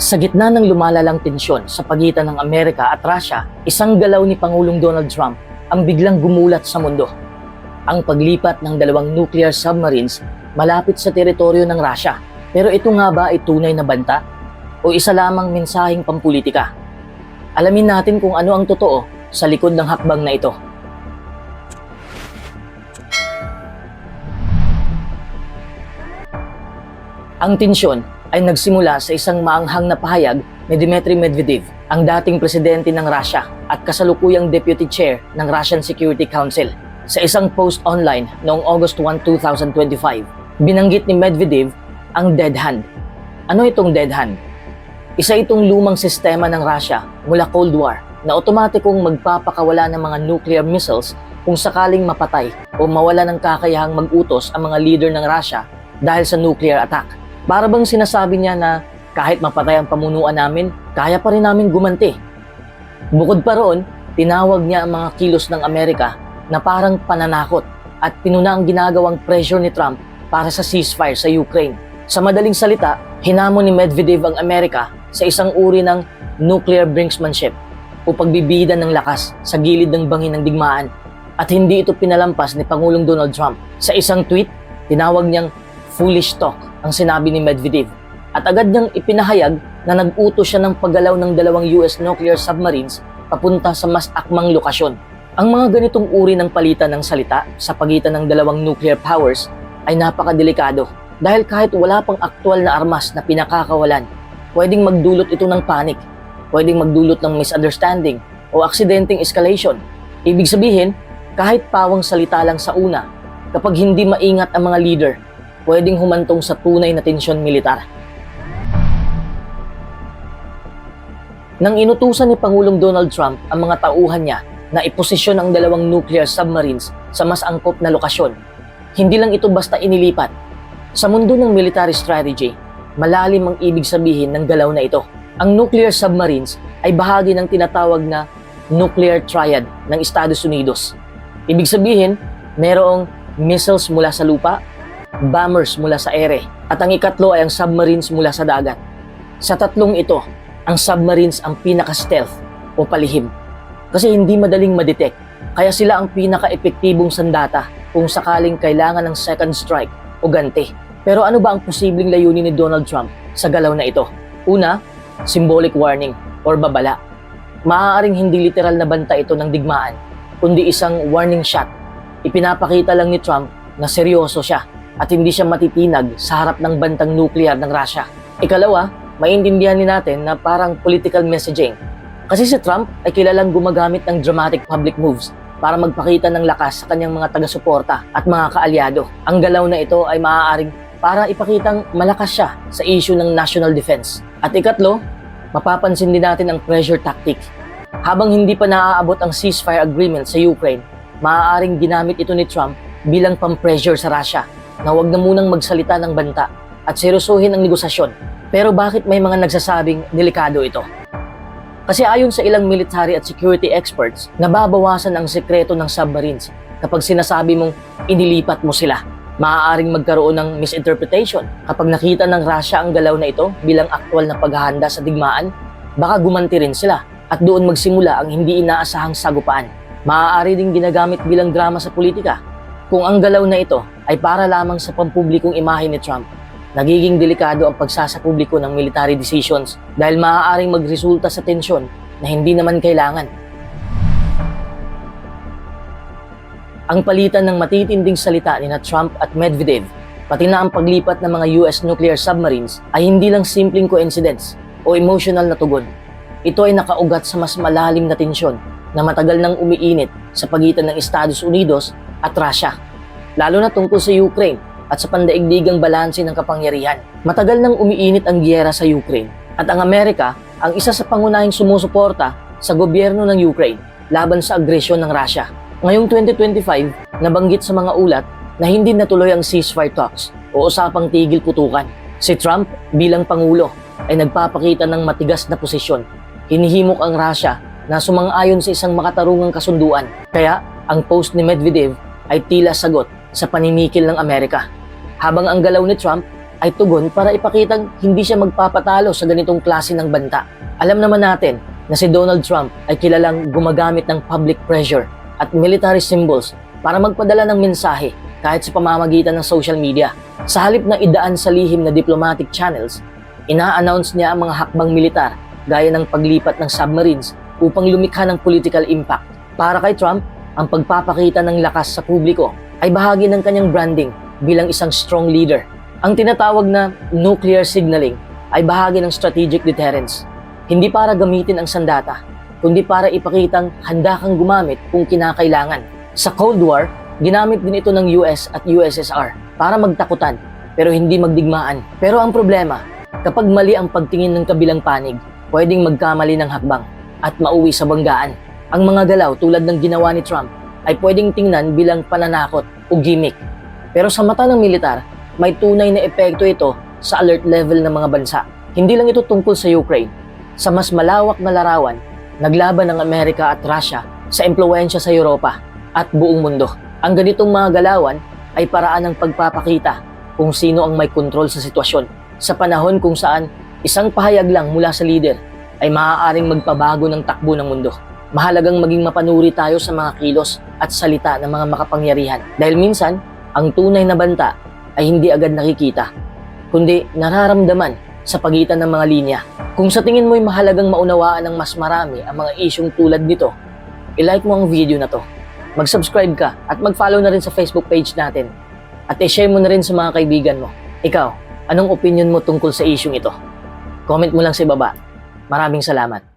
Sa gitna ng lumalalang tensyon sa pagitan ng Amerika at Russia, isang galaw ni Pangulong Donald Trump ang biglang gumulat sa mundo. Ang paglipat ng dalawang nuclear submarines malapit sa teritoryo ng Russia. Pero ito nga ba ay tunay na banta? O isa lamang mensaheng pampulitika? Alamin natin kung ano ang totoo sa likod ng hakbang na ito. Ang tensyon ay nagsimula sa isang maanghang na pahayag ni Dmitry Medvedev, ang dating presidente ng Russia at kasalukuyang deputy chair ng Russian Security Council. Sa isang post online noong August 1, 2025, binanggit ni Medvedev ang dead hand. Ano itong dead hand? Isa itong lumang sistema ng Russia mula Cold War na otomatikong magpapakawala ng mga nuclear missiles kung sakaling mapatay o mawala ng kakayahang mag-utos ang mga leader ng Russia dahil sa nuclear attack. Para bang sinasabi niya na kahit mapatay ang pamunuan namin, kaya pa rin namin gumanti. Bukod pa roon, tinawag niya ang mga kilos ng Amerika na parang pananakot at pinuna ang ginagawang pressure ni Trump para sa ceasefire sa Ukraine. Sa madaling salita, hinamon ni Medvedev ang Amerika sa isang uri ng nuclear brinksmanship o pagbibida ng lakas sa gilid ng bangin ng digmaan at hindi ito pinalampas ni Pangulong Donald Trump. Sa isang tweet, tinawag niyang foolish talk ang sinabi ni Medvedev at agad niyang ipinahayag na nag-utos siya ng paggalaw ng dalawang US nuclear submarines papunta sa mas akmang lokasyon. Ang mga ganitong uri ng palitan ng salita sa pagitan ng dalawang nuclear powers ay napakadelikado dahil kahit wala pang aktwal na armas na pinakakawalan, pwedeng magdulot ito ng panic, pwedeng magdulot ng misunderstanding o aksidenteng escalation. Ibig sabihin, kahit pawang salita lang sa una, kapag hindi maingat ang mga leader, pwedeng humantong sa tunay na tensyon militar. Nang inutusan ni Pangulong Donald Trump ang mga tauhan niya na iposisyon ang dalawang nuclear submarines sa mas angkop na lokasyon, hindi lang ito basta inilipat. Sa mundo ng military strategy, malalim ang ibig sabihin ng galaw na ito. Ang nuclear submarines ay bahagi ng tinatawag na nuclear triad ng Estados Unidos. Ibig sabihin, merong missiles mula sa lupa, bombers mula sa ere, at ang ikatlo ay ang submarines mula sa dagat. Sa tatlong ito, ang submarines ang pinaka-stealth o palihim kasi hindi madaling madetect. Kaya sila ang pinaka-epektibong sandata kung sakaling kailangan ng second strike o ganti. Pero ano ba ang posibleng layunin ni Donald Trump sa galaw na ito? Una, symbolic warning or babala. Maaaring hindi literal na banta ito ng digmaan, kundi isang warning shot. Ipinapakita lang ni Trump na seryoso siya at hindi siya matitinag sa harap ng bantang nuclear ng Russia. Ikalawa, maintindihan din natin na parang political messaging. Kasi si Trump ay kilalang gumagamit ng dramatic public moves para magpakita ng lakas sa kanyang mga taga-suporta at mga kaalyado. Ang galaw na ito ay maaaring para ipakitang malakas siya sa issue ng national defense. At ikatlo, mapapansin din natin ang pressure tactic. Habang hindi pa naaabot ang ceasefire agreement sa Ukraine, maaaring ginamit ito ni Trump bilang pang-pressure sa Russia na huwag na munang magsalita ng banta at seryosohin ang negosasyon. Pero bakit may mga nagsasabing delikado ito? Kasi ayon sa ilang military at security experts, nababawasan ang sekreto ng submarines kapag sinasabi mong inilipat mo sila. Maaaring magkaroon ng misinterpretation kapag nakita ng Russia ang galaw na ito bilang aktwal na paghahanda sa digmaan, baka gumanti rin sila at doon magsimula ang hindi inaasahang sagupaan. Maaari ding ginagamit bilang drama sa politika kung ang galaw na ito ay para lamang sa pampublikong imahe ni Trump nagiging delikado ang pagsasapubliko ng military decisions dahil maaaring magresulta sa tensyon na hindi naman kailangan. Ang palitan ng matitinding salita ni na Trump at Medvedev, pati na ang paglipat ng mga US nuclear submarines ay hindi lang simpleng coincidence o emotional na tugon. Ito ay nakaugat sa mas malalim na tensyon na matagal nang umiinit sa pagitan ng Estados Unidos at Russia, lalo na tungkol sa Ukraine at sa pandaigdigang balanse ng kapangyarihan. Matagal nang umiinit ang giyera sa Ukraine at ang Amerika ang isa sa pangunahing sumusuporta sa gobyerno ng Ukraine laban sa agresyon ng Russia. Ngayong 2025, nabanggit sa mga ulat na hindi natuloy ang ceasefire talks o usapang tigil putukan. Si Trump bilang Pangulo ay nagpapakita ng matigas na posisyon. Hinihimok ang Russia na sumang-ayon sa isang makatarungang kasunduan. Kaya ang post ni Medvedev ay tila sagot sa panimikil ng Amerika. Habang ang galaw ni Trump ay tugon para ipakitang hindi siya magpapatalo sa ganitong klase ng banta. Alam naman natin na si Donald Trump ay kilalang gumagamit ng public pressure at military symbols para magpadala ng mensahe kahit sa pamamagitan ng social media. Sa halip na idaan sa lihim na diplomatic channels, ina-announce niya ang mga hakbang militar gaya ng paglipat ng submarines upang lumikha ng political impact. Para kay Trump, ang pagpapakita ng lakas sa publiko ay bahagi ng kanyang branding bilang isang strong leader. Ang tinatawag na nuclear signaling ay bahagi ng strategic deterrence. Hindi para gamitin ang sandata, kundi para ipakitang handa kang gumamit kung kinakailangan. Sa Cold War, ginamit din ito ng US at USSR para magtakutan pero hindi magdigmaan. Pero ang problema, kapag mali ang pagtingin ng kabilang panig, pwedeng magkamali ng hakbang at mauwi sa banggaan. Ang mga galaw tulad ng ginawa ni Trump ay pwedeng tingnan bilang pananakot o gimmick. Pero sa mata ng militar, may tunay na epekto ito sa alert level ng mga bansa. Hindi lang ito tungkol sa Ukraine. Sa mas malawak na larawan, naglaban ng Amerika at Russia sa impluensya sa Europa at buong mundo. Ang ganitong mga galawan ay paraan ng pagpapakita kung sino ang may kontrol sa sitwasyon. Sa panahon kung saan isang pahayag lang mula sa leader ay maaaring magpabago ng takbo ng mundo. Mahalagang maging mapanuri tayo sa mga kilos at salita ng mga makapangyarihan. Dahil minsan, ang tunay na banta ay hindi agad nakikita, kundi nararamdaman sa pagitan ng mga linya. Kung sa tingin mo'y mahalagang maunawaan ng mas marami ang mga isyong tulad nito, ilike mo ang video na to. Mag-subscribe ka at mag-follow na rin sa Facebook page natin. At i-share mo na rin sa mga kaibigan mo. Ikaw, anong opinion mo tungkol sa isyong ito? Comment mo lang sa baba. Maraming salamat.